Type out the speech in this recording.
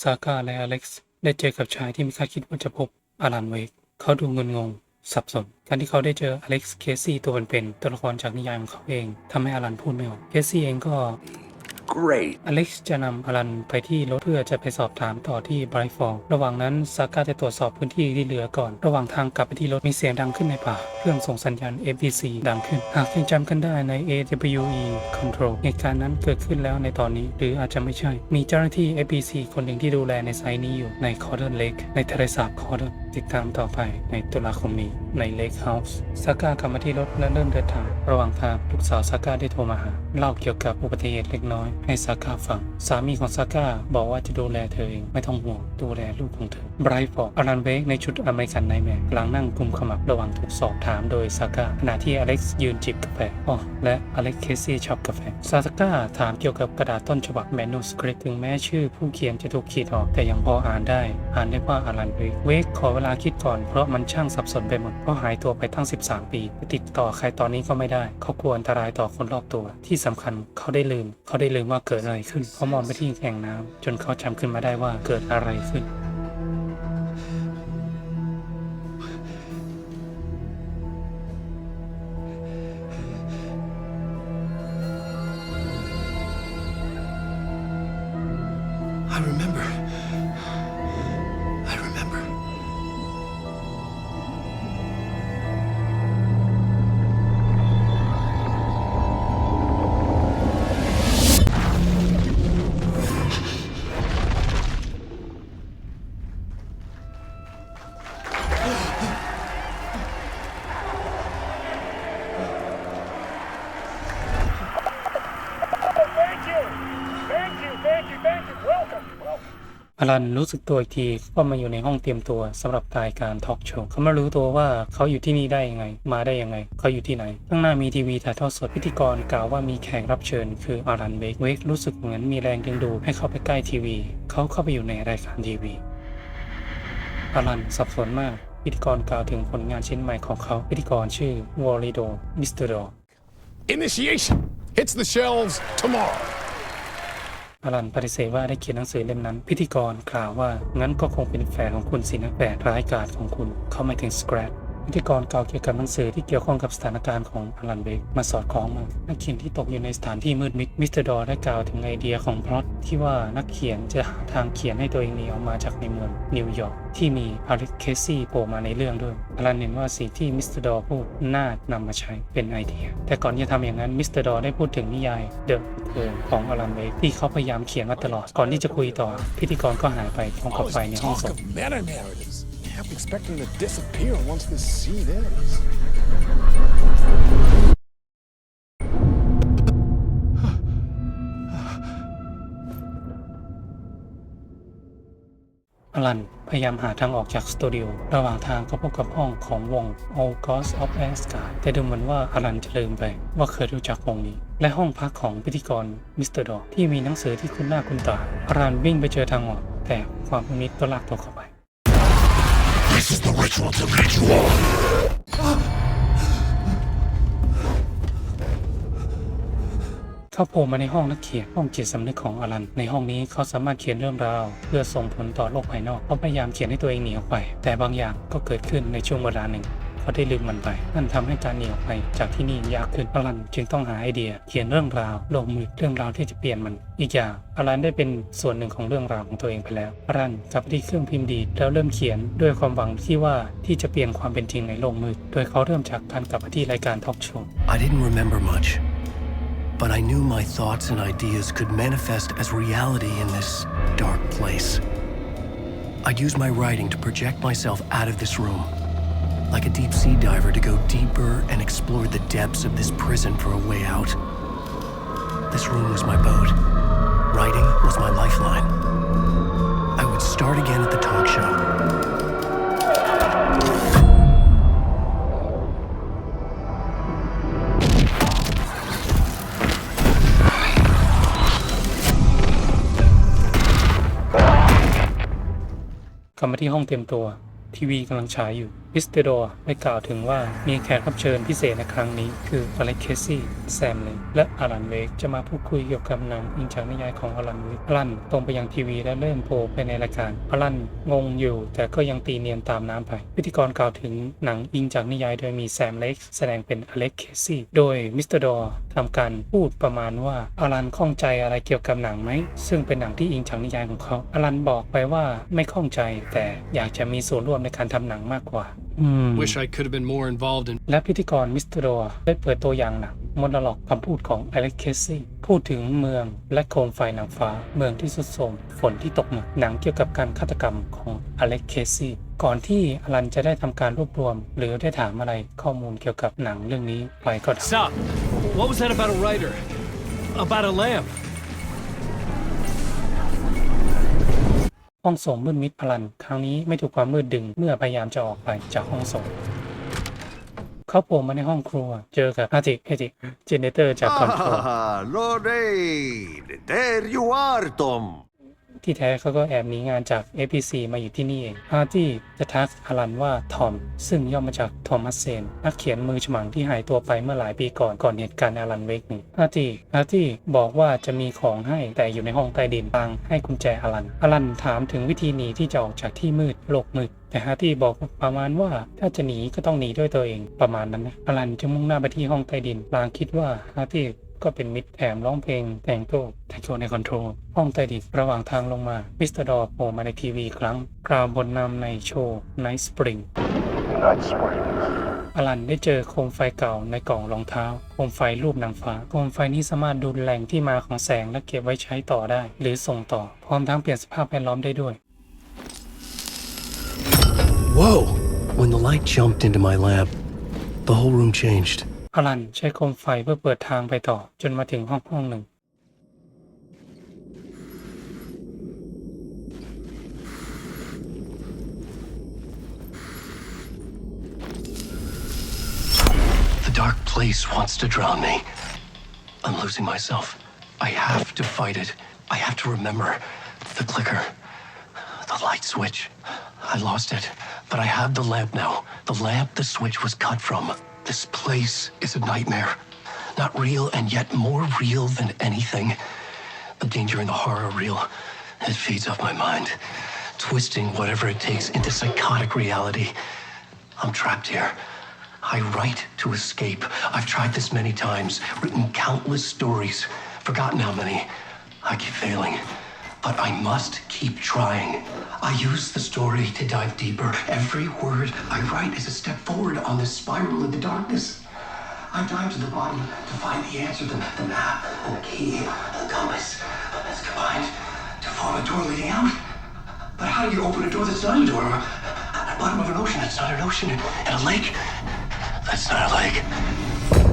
ซาก้าและอเล็กซ์ได้เจอกับชายที่ไม่คาดคิดว่าจะพบอารันเวก เขาดูงุนงง สับสน การที่เขาได้เจออเล็กซ์เคซี่ตัวเป็นๆตัวละครจากนิยายของเขาเองทำให้อารันพูดไม่ออก เคซี่เองก็ Great. อเล็กซ์จะนำอารันไปที่รถเพื่อจะไปสอบถามต่อที่ไบรท์ฟอลระหว่างนั้นซาก้าจะตรวจสอบพื้นที่ที่เหลือก่อน ระหว่างทางกลับไปที่รถมีเสียงดังขึ้นในป่า เครื่องส่งสัญญาณ FVC ดังขึ้น หากยังจำกันได้ใน AWE Control เหตุการณ์นั้นเกิดขึ้นแล้วในตอนนี้ หรืออาจจะไม่ใช่ มีเจ้าหน้าที่ FVC คนหนึ่งที่ดูแลในไซต์นี้อยู่ใน c o r d o n Lake ในทะเลสาบ c o r d o n ติดตามต่อไปในตุลาคมนี้ใน Lake House ซาก้ากลับมาที่รถและเริ่มเดินทาง ระหว่างทางลูกสาวซาก้าได้โทรมาหา เล่าเกี่ยวกับอุบัติเหตุเล็กน้อยให้ซาก้าฟัง สามีของซาก้าบอกว่าจะดูแลเธอเอง ไม่ต้องห่วงดูแลลูกของเธอไบรท์บอกอารันเวกในชุดอเมริกันไนแมร์กำลังนั่งกุมขมับระหว่างถูกสอบถามโดยซาก้าขณะที่อเล็กซ์ยืนจิบกาแฟอ๋อและอเล็กซ์เคซี่ชอบกาแฟซาก้าถามเกี่ยวกับกระดาษต้นฉบับแมนูสคริปต์ถึงแม้ชื่อผู้เขียนจะถูกขีดออกแต่ยังพออ่านได้ อ่านได้ว่าอารันเวกเวกขอเวลาคิดก่อนเพราะมันช่างสับสนไปหมดเพราะหายตัวไปตั้ง 13 ปีติดต่อใครตอนนี้ก็ไม่ได้ เขากลัวอันตรายต่อคนรอบตัว ที่สำคัญเขาได้ลืม เขาได้ลืมว่าเกิดอะไรขึ้น เขามองไปที่แอ่งน้ำจนเขาจำขึ้นมาได้ว่าเกิดอะไรขึ้น I remember. อลันรู้สึกตัวอีกทีก็มาอยู่ในห้องเตรียมตัวสำหรับรายการทอล์กโชว์เขาไม่รู้ตัวว่าเขาอยู่ที่นี่ได้ยังไง มาได้ยังไง เขาอยู่ที่ไหน ข้างหน้ามีทีวีถ่ายทอดสดพิธีกรกล่าวว่ามีแขกรับเชิญ คืออารันเวกเวกรู้สึกเหมือนมีแรงดึงดูดให้เข้าไปใกล้ทีวี เขาเข้าไปอยู่ในรายการทีวีอารันสับสนมากพิธีกรกล่าวถึงผลงานชิ้นใหม่ของเขาพิธีกรชื่อวอลิโดมิสเตอร์ดอ Initiation hits the shelves tomorrow. อลันปฏิเสธว่าได้เขียนหนังสือเล่มนั้น พิธีกรกล่าวว่างั้นก็คงเป็นแฟนของคุณสินะแฝดร้ายกาจของคุณ เขาหมายถึงสแครป พิธีกรกล่าวเกี่ยวกับหนังสือที่เกี่ยวข้องกับสถานการณ์ของอลันเบกมาสอดคล้องมานักเขียนที่ตกอยู่ในสถานที่มืดมิดมิสเตอร์ดอได้กล่าวถึงไอเดียของพล็อตที่ว่านักเขียนจะหาทางเขียนให้ตัวเองหนีออกมาจากในเมืองนิวยอร์กที่มีอเล็กเคซี่โผล่มาในเรื่องด้วยอลันเห็นว่าสิ่งที่มิสเตอร์ดอพูดน่านำมาใช้เป็นไอเดีย แต่ก่อนจะทำอย่างนั้นมิสเตอร์ดอได้พูดถึงนิยายเดอะเทิร์ของอลันเบกที่เขาพยายามเขียนมาตลอดก่อนที่จะคุยต่อ พิธีกรก็หายไปพร้อมกับไฟในห้องส่ง kept expecting to disappear once this scene ends. อลันพยายามหาทางออกจากสตูดิโอ ระหว่างทางก็พบกับห้องของวง All Gods of Asgard แต่ดูเหมือนว่าอลันจะลืมไปว่าเคยรู้จักวงนี้ และห้องพักของพิธีกรมิสเตอร์ดอที่มีหนังสือที่คุ้นหน้าคุ้นตาอลันวิ่งไปเจอทางออก แต่ความมิดก็ลากตัวเข้าไป เขาโผล่มาในห้องนักเขียนห้องจิตสำนึกของอลัน ในห้องนี้เขาสามารถเขียนเรื่องราว เพื่อส่งผลต่อโลกภายนอกเขาพยายามเขียนให้ตัวเองหนีออกไป แต่บางอย่างก็เกิดขึ้นในช่วงเวลาหนึ่ง เขาได้ลืมมันไป นั่นทำให้การหนีออกไป จากที่นี่ยากขึ้นอลันจึงต้องหาไอเดีย เขียนเรื่องราวลงมือเรื่องราวที่จะเปลี่ยนมัน อีกอย่างอลันได้เป็นส่วนหนึ่งของเรื่องราวของตัวเองไปแล้วอลันกลับที่เครื่องพิมพ์ดีดแล้วเริ่มเขียนด้วยความหวังที่ว่าที่จะเปลี่ยนความเป็นจริงในโลกมืดโดยเขาเริ่มจากการกลับมาที่รายการทอล์กโชว์ I didn't remember much, but I knew my thoughts and ideas could manifest as reality in this dark place. I'd use my writing to project myself out of this room, like a deep sea diver to go deeper and explore the depths of this prison for a way out. This room was my boat. Writing was my lifeline. I would start again at the talk show. กลับมาที่ห้องเตรียมตัว ทีวีกำลังฉายอยู่ วิสเตโดได้กล่าวถึงว่ามีแขกรับเชิญพิเศษในครั้งนี้ คืออเล็กเคซี่แซมเลยและอารันเวกจะมาพูดคุยเกี่ยวกับหนังอิงจากนิยายของอารันเวกอารันตรงไปยังทีวีและเริ่มโผล่ไปในรายการอารันงงอยู่ แต่ก็ยังตีเนียนตามน้ำไปพิธีกรกล่าวถึงหนังอิงจากนิยายโดยมีแซมเล็กแสดงเป็นอเล็กเคซี่โดยมิสเตอร์ดอทำการพูดประมาณว่าอารันข้องใจอะไรเกี่ยวกับหนังไหมซึ่งเป็นหนังที่อิงจากนิยายของเขาอารันบอกไปว่าไม่ข้องใจแต่อยากจะมีส่วนร่วมในการทำหนังมากกว่า Wish I could have been more involved in และพิธีกรมิสเตอร์โดได้เปิดตัวอย่างหนังมอนล็อกคำพูดของอเล็กเคซี่พูดถึงเมืองและโคมไฟนางฟ้า เมืองที่สุดโทรมฝนที่ตกหนักหนังเกี่ยวกับการฆาตกรรมของอเล็กเคซี่ก่อนที่อลันจะได้ทำการรวบรวม หรือได้ถามอะไรข้อมูลเกี่ยวกับหนังเรื่องนี้ไปก็ได้ Stop! What was that about a writer? About a lamp? ห้องส่งมืดมิดพลัน ครั้งนี้ไม่ถูกความมืดดึงเมื่อพยายามจะออกไปจากห้องส่งเขาโผล่มาในห้องครัว เจอกับอาจิเอจิเจเนเตอร์จากคอนโทรล Lorraine! There you are, Tom! ที่แท้เขาก็แอบหนีงานจาก APC มาอยู่ที่นี่เองอาร์ตี้จะทักอลันว่าทอม ซึ่งย่อมาจากทอมัสเซนนักเขียนมือฉมังที่หายตัวไปเมื่อหลายปีก่อนก่อนเหตุการณ์อลันเวกนี่อาร์ตี้อาร์ตี้บอกว่าจะมีของให้แต่อยู่ในห้องใต้ดินตังให้กุญแจอลันอลันถามถึงวิธีหนีที่จะออกจากที่มืดโลกมืดแต่ฮาร์ตี้บอกประมาณว่าถ้าจะหนีก็ต้องหนีด้วยตัวเองประมาณนั้นนะอลันจึงมุ่งหน้าไปที่ห้องใต้ดินลางคิดว่าฮาร์ตี้ ก็เป็นมิตรแถมร้องเพลงแต่งตัวแต่งตัวในคอนโทรลห้องใต้ดินระหว่างทางลงมา มิสเตอร์ดอโผล่มาในทีวีครั้งกล่าวบทนำในโชว์ Night Spring อลันได้เจอโคมไฟเก่าในกล่องรองเท้า โคมไฟรูปนางฟ้า โคมไฟนี้สามารถดูแหล่งที่มาของแสงและเก็บไว้ใช้ต่อได้ หรือส่งต่อ พร้อมทั้งเปลี่ยนสภาพแวดล้อมได้ด้วย Whoa! When the light jumped into my lab, the whole room changed. อลันใช้โคมไฟเพื่อเปิดทางไปต่อจนมาถึงห้องห้องหนึ่ง The dark place wants to drown me. I'm losing myself. I have to fight it. I have to remember the clicker, the light switch. I lost it, but I have the lamp now. The lamp the switch was cut from. This place is a nightmare. Not real, and yet more real than anything. The danger and the horror real. It feeds off my mind, twisting whatever it takes into psychotic reality. I'm trapped here. I write to escape. I've tried this many times, written countless stories, forgotten how many. I keep failing. But I must keep trying. I use the story to dive deeper. Every word I write is a step forward on this spiral of the darkness. I dive to the bottom to find the answer, the, the map, the key, the compass. That's combined to form a door leading out. But how do you open a door that's not a door? At the bottom of an ocean that's not an ocean. And a lake that's not a lake.